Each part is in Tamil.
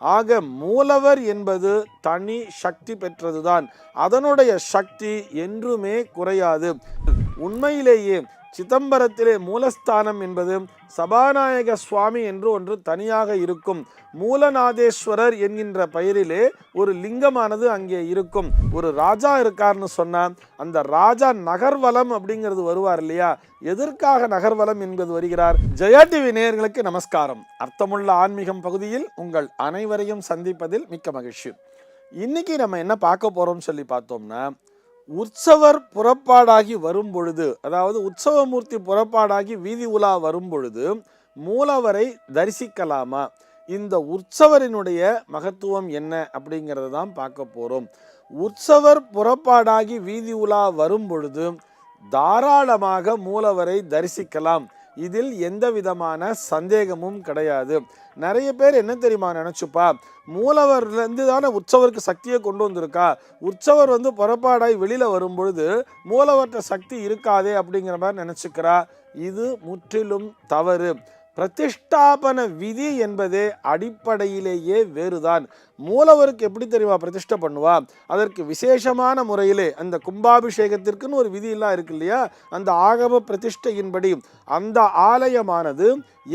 ஆக மூலவர் என்பது தனி சக்தி பெற்றதுதான். அதனுடைய சக்தி என்றுமே குறையாது. உண்மையிலேயே சிதம்பரத்திலே மூலஸ்தானம் என்பது சபாநாயக சுவாமி என்று ஒன்று தனியாக இருக்கும். மூலநாதேஸ்வரர் என்கின்ற பெயரிலே ஒரு லிங்கமானது அங்கே இருக்கும். ஒரு ராஜா இருக்கார்னு சொன்னால் அந்த ராஜா நகர்வலம் அப்படிங்கிறது வருவார் இல்லையா? எதற்காக நகர்வலம் என்பது வருகிறார்? ஜெயா டிவி நேயர்களுக்கு நமஸ்காரம். அர்த்தமுள்ள ஆன்மீகம் பகுதியில் உங்கள் அனைவரையும் சந்திப்பதில் மிக்க மகிழ்ச்சி. இன்னைக்கு நம்ம என்ன பார்க்க போகிறோம் சொல்லி பார்த்தோம்னா உற்சவர் புறப்பாடாகி வரும் பொழுது அதாவது உற்சவமூர்த்தி புறப்பாடாகி வீதி உலா வரும் பொழுது மூலவரை தரிசிக்கலாமா? இந்த உற்சவரினுடைய மகத்துவம் என்ன அப்படிங்கிறத தான் பார்க்க போகிறோம் உற்சவர் புறப்பாடாகி வீதி உலா வரும் பொழுது தாராளமாக மூலவரை தரிசிக்கலாம். இதில் எந்த விதமான சந்தேகமும் கிடையாது. நிறைய பேர் என்ன தெரியுமா நினச்சிப்பா? மூலவர்லேருந்து தானே உற்சவருக்கு சக்தியை கொண்டு வந்திருக்கா? உற்சவர் வந்து புறப்பாடாய் வெளியில் வரும்பொழுது மூலவர்கிட்ட சக்தி இருக்காதே அப்படிங்கிற மாதிரி நினச்சிக்கிறா. இது முற்றிலும் தவறு. பிரதிஷ்டாபன விதி என்பதே அடிப்படையிலேயே வேறுதான். மூலவருக்கு எப்படி தெரியுமா பிரதிஷ்டை பண்ணுவா? அதற்கு விசேஷமான முறையிலே அந்த கும்பாபிஷேகத்திற்குன்னு ஒரு விதியெல்லாம் இருக்கு இல்லையா? அந்த ஆகம பிரதிஷ்டையின்படி அந்த ஆலயமானது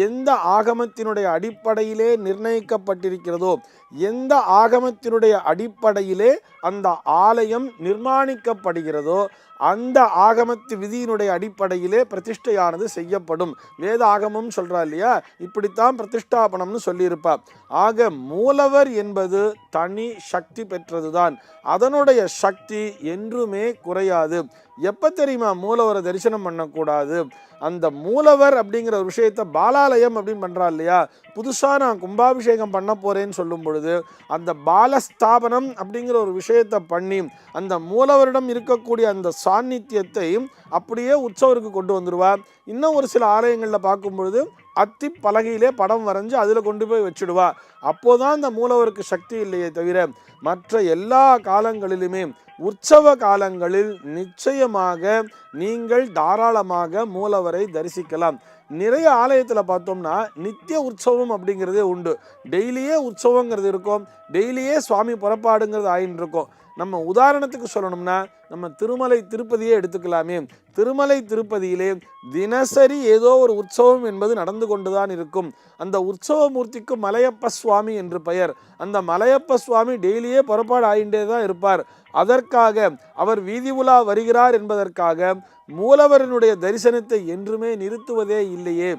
எந்த ஆகமத்தினுடைய அடிப்படையிலே நிர்ணயிக்கப்பட்டிருக்கிறதோ எந்த ஆகமத்தினுடைய அடிப்படையிலே அந்த ஆலயம் நிர்மாணிக்கப்படுகிறதோ அந்த ஆகமத்து விதியினுடைய அடிப்படையிலே பிரதிஷ்டையானது செய்யப்படும். வேத ஆகமம் சொல்றா இல்லையா? இப்படித்தான் பிரதிஷ்டாபனம்னு சொல்லியிருப்பா. ஆக மூலவர் என்பது தனி சக்தி பெற்றதுதான். அதனுடைய சக்தி என்றுமே குறையாது. எப்போ தெரியுமா? மூலவரை தரிசனம் பண்ணக்கூடாது. அந்த மூலவர் அப்படிங்கிற ஒரு விஷயத்த பாலாலயம் அப்படின்னு பண்ணுறா இல்லையா? புதுசாக நான் கும்பாபிஷேகம் பண்ண போகிறேன்னு சொல்லும் பொழுது அந்த பாலஸ்தாபனம் அப்படிங்கிற ஒரு விஷயத்தை பண்ணி அந்த மூலவரிடம் இருக்கக்கூடிய அந்த சாநித்தியத்தை அப்படியே உற்சவருக்கு கொண்டு வந்துடுவா இன்னும் ஒரு சில ஆலயங்களில் பார்க்கும் பொழுது அத்தி பலகையிலே படம் வரைஞ்சு அதில் கொண்டு போய் வச்சுடுவா. அப்போதான் அந்த மூலவருக்கு சக்தி இல்லையே தவிர மற்ற எல்லா காலங்களிலுமே உற்சவ காலங்களில் நிச்சயமாக நீங்கள் தாராளமாக மூலவரை தரிசிக்கலாம். நிறைய ஆலயத்தில் பார்த்தோம்னா நித்திய உற்சவம் அப்படிங்கிறதே உண்டு. டெய்லியே உற்சவங்கிறது இருக்கும். டெய்லியே சுவாமி புறப்பாடுங்கிறது ஆயின்னு இருக்கும் நம்ம உதாரணத்துக்கு சொல்லணும்னா நம்ம திருமலை திருப்பதியே எடுத்துக்கலாமே. திருமலை திருப்பதியிலே தினசரி ஏதோ ஒரு உற்சவம் என்பது நடந்து கொண்டுதான் இருக்கும். அந்த உற்சவ மூர்த்திக்கு மலையப்ப சுவாமி என்று பெயர். அந்த மலையப்ப சுவாமி டெய்லியே புறப்பாடு ஆகின்றே தான் இருப்பார். அதற்காக அவர் வீதி உலா வருகிறார் என்பதற்காக மூலவரனுடைய தரிசனத்தை என்றுமே நிறுத்துவதே இல்லையே.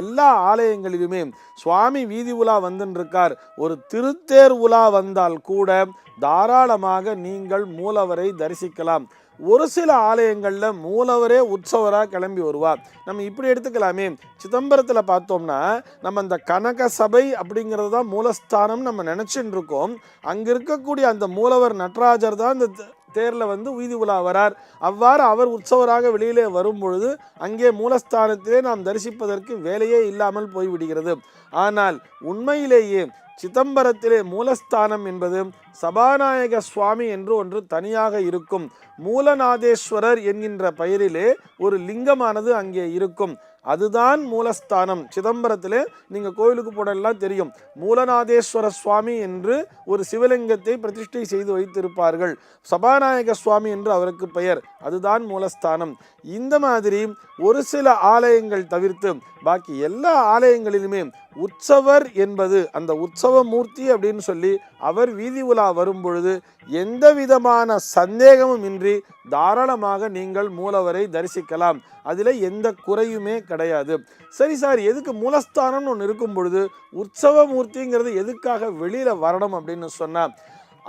எல்லா ஆலயங்களிலுமே சுவாமி வீதி உலா வந்துருக்கார் ஒரு திருத்தேர் உலா வந்தால் கூட தாராளமாக நீங்கள் மூலவரை தரிசிக்கலாம். ஒரு சில ஆலயங்களில் மூலவரே உற்சவராக கிளம்பி வருவார் நம்ம இப்படி எடுத்துக்கலாமே. சிதம்பரத்தில் பார்த்தோம்னா நம்ம அந்த கனக சபை அப்படிங்கிறது தான் மூலஸ்தானம் நம்ம நினச்சின்னு இருக்கோம் அங்கே இருக்கக்கூடிய அந்த மூலவர் நடராஜர் தான் இந்த தேரில் வந்து வீதி உலா வரார். அவ்வாறு அவர் உற்சவராக வெளியிலே வரும் பொழுது அங்கே மூலஸ்தானத்திலே நாம் தரிசிப்பதற்கு வேலையே இல்லாமல் போய்விடுகிறது. ஆனால் உண்மையிலேயே சிதம்பரத்திலே மூலஸ்தானம் என்பது சபாநாயக சுவாமி என்று ஒன்று தனியாக இருக்கும். மூலநாதேஸ்வரர் என்கின்ற பெயரிலே ஒரு லிங்கமானது அங்கே இருக்கும். அதுதான் மூலஸ்தானம். சிதம்பரத்தில் நீங்கள் கோயிலுக்கு போடலாம் தெரியும். மூலநாதேஸ்வர சுவாமி என்று ஒரு சிவலிங்கத்தை பிரதிஷ்டை செய்து வைத்திருப்பார்கள். சபாநாயக சுவாமி என்று அவருக்கு பெயர். அதுதான் மூலஸ்தானம். இந்த மாதிரி ஒரு சில ஆலயங்கள் தவிர்த்து பாக்கி எல்லா ஆலயங்களிலுமே உற்சவர் என்பது அந்த உற்சவ மூர்த்தி அப்படின்னு சொல்லி அவர் வீதி உலா வரும் பொழுது எந்த விதமான சந்தேகமும் இன்றி தாராளமாக நீங்கள் மூலவரை தரிசிக்கலாம். அதில் எந்த குறையுமே கிடையாது. சரி சார் எதுக்கு மூலஸ்தானம்னு ஒன்று இருக்கும் பொழுது உற்சவ மூர்த்திங்கிறது எதுக்காக வெளியில் வரணும் அப்படின்னு சொன்னால்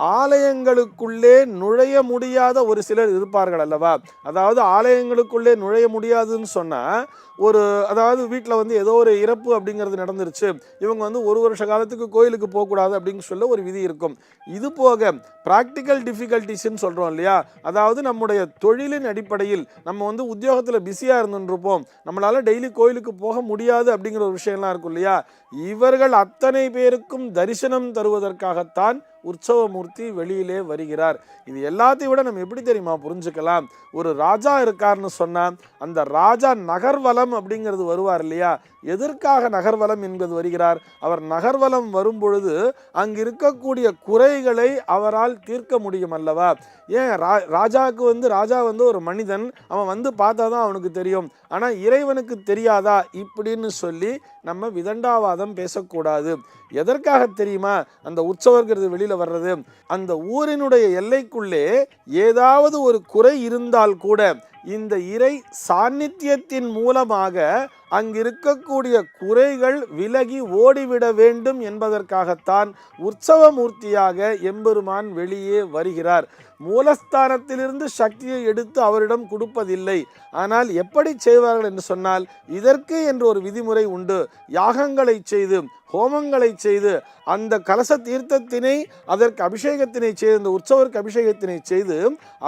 ஆலயங்களுக்குள்ளே நுழைய முடியாத ஒரு சிலர் இருப்பார்கள் அல்லவா? அதாவது ஆலயங்களுக்குள்ளே நுழைய முடியாதுன்னு சொன்னால் ஒரு அதாவது வீட்டில் வந்து ஏதோ ஒரு இறப்பு அப்படிங்கிறது நடந்துருச்சு. இவங்க வந்து ஒரு வருஷ காலத்துக்கு கோயிலுக்கு போகக்கூடாது அப்படின்னு சொல்ல ஒரு விதி இருக்கும். இது போக ப்ராக்டிக்கல் டிஃபிகல்ட்டிஸ்ன்னு சொல்கிறோம் இல்லையா? அதாவது நம்முடைய தொழிலின் அடிப்படையில் நம்ம வந்து உத்தியோகத்தில் பிஸியாக இருந்துருப்போம். நம்மளால் டெய்லி கோயிலுக்கு போக முடியாது அப்படிங்கிற ஒரு விஷயம்லாம் இருக்கும் இல்லையா? இவர்கள் அத்தனை பேருக்கும் தரிசனம் தருவதற்காகத்தான் உற்சவமூர்த்தி வெளியிலே வருகிறார். இது எல்லாத்தையும் விட நம்ம எப்படி தெரியுமா புரிஞ்சுக்கலாம்? ஒரு ராஜா இருக்காருன்னு சொன்னால் அந்த ராஜா நகர்வலம் அப்படிங்கிறது வருவார் இல்லையா? எதற்காக நகர்வலம் என்பது வருகிறார்? அவர் நகர்வலம் வரும்பொழுது அங்கிருக்கக்கூடிய அங்கு இருக்கக்கூடிய குறைகளை அவரால் தீர்க்க முடியும் அல்லவா ஏன் ரா ராஜாவுக்கு வந்து ராஜா வந்து ஒரு மனிதன் அவன் வந்து பார்த்தா தான் அவனுக்கு தெரியும். ஆனால் இறைவனுக்கு தெரியாதா? இப்படின்னு சொல்லி நம்ம விதண்டாவாதம் பேசக்கூடாது. எதற்காக தெரியுமா? அந்த உற்சவர்கிறது வெளியில் வர்றது. அந்த ஊரினுடைய எல்லைக்குள்ளே ஏதாவது ஒரு குறை இருந்தால் கூட இந்த இறை சாநித்தியத்தின் மூலமாக அங்கிருக்கக்கூடிய குறைகள் விலகி ஓடிவிட வேண்டும் என்பதற்காகத்தான் உற்சவமூர்த்தியாக எம்பெருமான் வெளியே வருகிறார். மூலஸ்தானத்திலிருந்து சக்தியை எடுத்து அவரிடம் கொடுப்பதில்லை. ஆனால் எப்படி செய்வார்கள் என்று சொன்னால் இதற்கு என்று ஒரு விதிமுறை உண்டு. யாகங்களை செய்து ஹோமங்களை செய்து அந்த கலச தீர்த்தத்தினை அதற்கு அபிஷேகத்தினை செய்து அந்த உற்சவருக்கு அபிஷேகத்தினை செய்து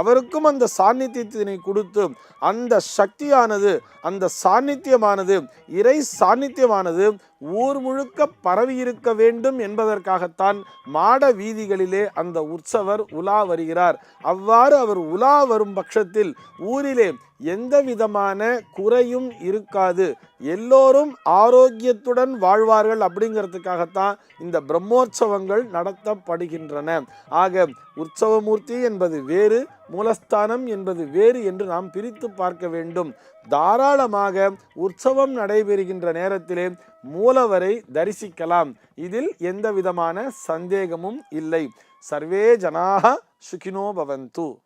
அவருக்கும் அந்த சாநித்தியத்தினை கொடுத்து அந்த சக்தியானது அந்த சாநித்தியமானது இறை சாநித்தியமானது ஊர் முழுக்க பரவி இருக்க வேண்டும் என்பதற்காகத்தான் மாட வீதிகளிலே அந்த உற்சவர் உலா வருகிறார். அவ்வாறு அவர் உலா வரும் பட்சத்தில் ஊரிலே எந்த விதமான குறையும் இருக்காது. எல்லோரும் ஆரோக்கியத்துடன் வாழ்வார்கள் அப்படிங்கிறதுக்காகத்தான் இந்த பிரம்மோற்சவங்கள் நடத்தப்படுகின்றன. ஆக உற்சவமூர்த்தி என்பது வேறு மூலஸ்தானம் என்பது வேறு என்று நாம் பிரித்து பார்க்க வேண்டும். தாராளமாக உற்சவம் நடைபெறுகின்ற நேரத்திலே மூலவரை தரிசிக்கலாம். இதில் எந்த விதமான சந்தேகமும் இல்லை. சர்வே ஜனாக சுகினோ பவந்து.